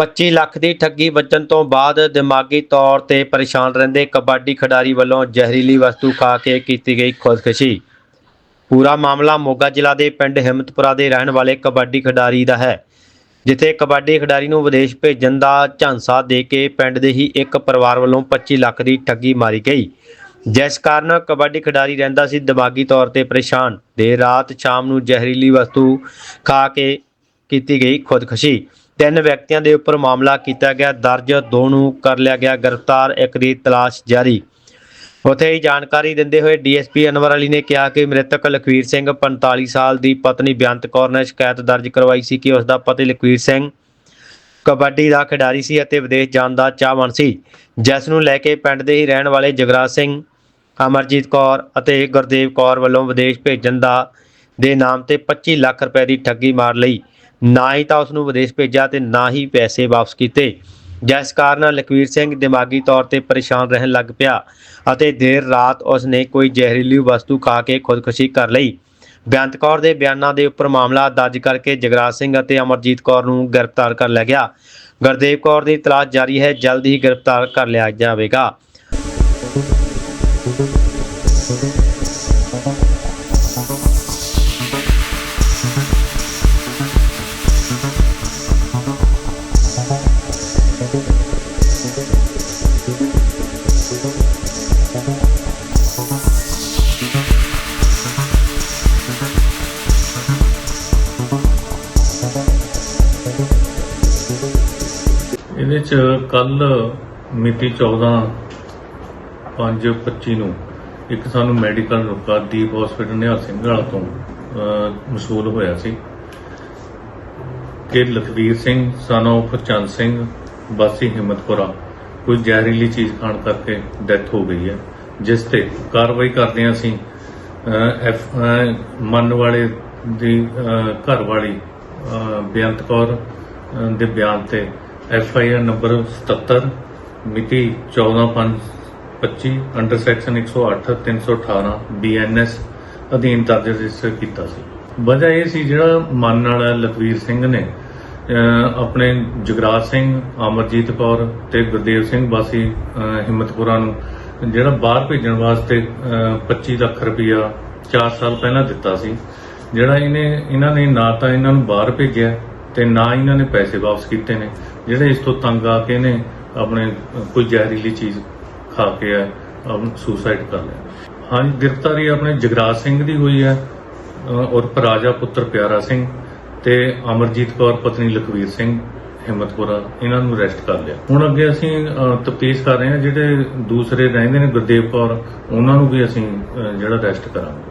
25 ਲੱਖ ਦੀ ਠੱਗੀ ਵੱਜਣ ਤੋਂ ਬਾਅਦ ਦਿਮਾਗੀ ਤੌਰ ਤੇ ਪਰੇਸ਼ਾਨ ਰਹਿੰਦੇ ਕਬੱਡੀ ਖਿਡਾਰੀ ਵੱਲੋਂ ਜ਼ਹਿਰੀਲੀ ਵਸਤੂ ਖਾ ਕੇ ਕੀਤੀ ਗਈ ਖੁਦਕੁਸ਼ੀ। ਪੂਰਾ ਮਾਮਲਾ ਮੋਗਾ ਜ਼ਿਲ੍ਹਾ ਦੇ ਪਿੰਡ ਹਿੰਮਤਪੁਰਾ ਦੇ ਰਹਿਣ ਵਾਲੇ ਕਬੱਡੀ ਖਿਡਾਰੀ ਦਾ ਹੈ, ਜਿੱਥੇ ਕਬੱਡੀ ਖਿਡਾਰੀ ਨੂੰ ਵਿਦੇਸ਼ ਭੇਜਣ ਦਾ ਝਾਂਸਾ ਦੇ ਕੇ ਪਿੰਡ ਦੇ ਹੀ ਇੱਕ ਪਰਿਵਾਰ ਵੱਲੋਂ 25 ਲੱਖ ਦੀ ਠੱਗੀ ਮਾਰੀ ਗਈ। ਜਿਸ ਕਾਰਨ ਕਬੱਡੀ ਖਿਡਾਰੀ ਰਹਿੰਦਾ ਸੀ ਦਿਮਾਗੀ ਤੌਰ ਤੇ ਪਰੇਸ਼ਾਨ। ਦੇ ਰਾਤ ਸ਼ਾਮ ਨੂੰ ਜ਼ਹਿਰੀਲੀ ਵਸਤੂ ਖਾ ਕੇ ਕੀਤੀ ਗਈ ਖੁਦਕੁਸ਼ੀ। ਤਿੰਨ ਵਿਅਕਤੀਆਂ ਦੇ ਉੱਪਰ ਮਾਮਲਾ ਕੀਤਾ ਗਿਆ। ਦਰਜ ਦੋ ਨੂੰ ਕਰ ਲਿਆ ਗਿਆ। ਗ੍ਰਿਫਤਾਰ ਇੱਕ ਦੀ ਤਲਾਸ਼ ਜਾਰੀ। ਉੱਥੇ ਹੀ ਜਾਣਕਾਰੀ ਦਿੰਦੇ ਹੋਏ ਡੀਐਸਪੀ ਅਨਵਰ ਅਲੀ ਨੇ ਕਿਹਾ ਕਿ ਮ੍ਰਿਤਕ ਲਖਵੀਰ ਸਿੰਘ 45 ਸਾਲ ਦੀ ਪਤਨੀ ਬੇਅੰਤ ਕੌਰ ਨੇ ਸ਼ਿਕਾਇਤ ਦਰਜ ਕਰਵਾਈ ਸੀ ਕਿ ਉਸ ਦਾ ਪਤੀ ਲਖਵੀਰ ਸਿੰਘ ਕਬੱਡੀ ਦਾ ਖਿਡਾਰੀ ਸੀ ਅਤੇ ਵਿਦੇਸ਼ ਜਾਣ ਦਾ ਚਾਹਵਾਨ ਸੀ। ਜਿਸ ਨੂੰ ਲੈ ਕੇ ਪਿੰਡ ਦੇ ਹੀ ਰਹਿਣ ਵਾਲੇ ਜਗਰਾਜ ਸਿੰਘ, ਅਮਰਜੀਤ ਕੌਰ ਅਤੇ ਗੁਰਦੇਵ ਕੌਰ ਵੱਲੋਂ ਵਿਦੇਸ਼ ਭੇਜਣ ਦਾ ਦੇ ਨਾਮ ਤੇ 25 ਲੱਖ ਰੁਪਏ ਦੀ ਠੱਗੀ ਮਾਰ ਲਈ। ਨਾ ਹੀ ਤਾਂ ਉਸ ਨੂੰ ਵਿਦੇਸ਼ ਭੇਜਿਆ ਤੇ ਨਾ ਹੀ ਪੈਸੇ ਵਾਪਸ ਕੀਤੇ। ਜਿਸ ਕਾਰਨ ਲਖਵੀਰ ਸਿੰਘ ਦਿਮਾਗੀ ਤੌਰ ਤੇ ਪਰੇਸ਼ਾਨ ਰਹਿਣ ਲੱਗ ਪਿਆ ਅਤੇ ਦੇਰ ਰਾਤ ਉਸ ਨੇ ਕੋਈ ਜ਼ਹਿਰੀਲੀ ਵਸਤੂ ਖਾ ਕੇ ਖੁਦਕੁਸ਼ੀ ਕਰ ਲਈ। ਬੇਅੰਤ ਕੌਰ ਦੇ ਬਿਆਨਾਂ ਦੇ ਉੱਪਰ ਮਾਮਲਾ ਦਰਜ ਕਰਕੇ ਜਗਰਾਜ ਸਿੰਘ ਅਤੇ ਅਮਰਜੀਤ ਕੌਰ ਨੂੰ ਗ੍ਰਿਫਤਾਰ ਕਰ ਲਿਆ ਗਿਆ। ਗੁਰਦੇਵ ਕੌਰ ਦੀ ਤਲਾਸ਼ ਜਾਰੀ ਹੈ, ਜਲਦ ਹੀ ਗ੍ਰਿਫਤਾਰ ਕਰ ਲਿਆ ਜਾਵੇਗਾ। ਇਹਦੇ ਚ ਕੱਲ ਮਿਤੀ 14 5 25 ਨੂੰ ਇੱਕ ਸਾਨੂੰ ਮੈਡੀਕਲ ਨੁਕਾ ਦੀਪ ਹਸਪੀਟਲ ਨਿਹਾਲ ਸਿੰਘ ਤੋਂ ਅਹ, ਹੋਇਆ ਸੀ। ਕਿ ਲਖਵੀਰ ਸਿੰਘ son ਫਰਚੰਦ ਸਿੰਘ, ਵਾਸੀ ਹਿੰਮਤਪੁਰਾ। ਕੋਈ ਜ਼ਹਿਰੀਲੀ ਚੀਜ਼ ਖਾਣ ਕਰਕੇ ਡੈਥ ਹੋ ਗਈ ਹੈ, ਜਿਸ ਤੇ ਕਾਰਵਾਈ ਕਰਦੇ ਹਾਂ ਅਸੀਂ ਐਫ ਮੰਨ ਵਾਲੇ ਦੀ ਘਰ ਵਾਲੀ ਬੇਅੰਤ ਕੌਰ ਦੇ ਬਿਆਨ ਤੇ ਐਫ ਆਈ ਆਰ ਨੰਬਰ 77 ਮਿਤੀ 14/5/25 ਅੰਡਰ ਸੈਕਸ਼ਨ 108 318 ਬੀਐਨਐਸ ਅਧੀਨ ਦਰਜ ਰਜਿਸਟਰ ਕੀਤਾ ਸੀ। ਵਜ੍ਹਾ ਇਹ ਸੀ ਜਿਹੜਾ ਮੰਨ ਵਾਲਾ ਲਖਵੀਰ ਸਿੰਘ ਨੇ ਆਪਣੇ ਜਗਰਾਜ ਸਿੰਘ ਅਮਰਜੀਤ ਕੌਰ ਤੇ ਗੁਰਦੇਵ ਸਿੰਘ ਵਾਸੀ ਅਹ, ਹਿੰਮਤਪੁਰਾ ਨੂੰ ਜਿਹੜਾ ਬਾਹਰ ਭੇਜਣ ਵਾਸਤੇ ਅਹ, 25 ਲੱਖ ਰੁਪਇਆ 4 ਸਾਲ ਪਹਿਲਾਂ ਦਿੱਤਾ ਸੀ ਜਿਹੜਾ ਇਹਨੇ ਇਹਨਾਂ ਨੇ ਨਾ ਤਾਂ ਇਹਨਾਂ ਨੂੰ ਬਾਹਰ ਭੇਜਿਆ ਤੇ ਨਾ ਇਹਨਾਂ ਨੇ ਪੈਸੇ ਵਾਪਸ ਕੀਤੇ ਨੇ ਜਿਹੜੇ ਇਸ ਤੋਂ ਤੰਗ ਆ ਕੇ ਨੇ ਆਪਣੇ ਕੋਈ ਜ਼ਹਿਰੀਲੀ ਚੀਜ਼ ਖਾ ਕੇ ਆ ਸੁਸਾਈਡ ਕਰ ਲਿਆ। ਹਾਂਜੀ ਗ੍ਰਿਫਤਾਰੀ ਆਪਣੇ ਜਗਰਾਜ ਸਿੰਘ ਦੀ ਹੋਈ ਹੈ ਔਰ ਉਰਫ ਰਾਜਾ ਪੁੱਤਰ ਪਿਆਰਾ ਸਿੰਘ ਤੇ ਅਮਰਜੀਤ ਕੌਰ, ਪਤਨੀ ਲਖਵੀਰ ਸਿੰਘ, ਹਿੰਮਤਪੁਰਾ, ਇਹਨਾਂ ਨੂੰ ਅਰੈਸਟ ਕਰ ਲਿਆ। ਹੁਣ ਅੱਗੇ ਅਸੀਂ ਤਫਤੀਸ਼ ਕਰ ਰਹੇ ਹਾਂ, ਜਿਹੜੇ ਦੂਸਰੇ ਰਹਿੰਦੇ ਨੇ ਗੁਰਦੇਵ ਕੌਰ, ਉਹਨਾਂ ਨੂੰ ਵੀ ਅਸੀਂ ਜਿਹੜਾ ਅਰੈਸਟ ਕਰਾਂਗੇ।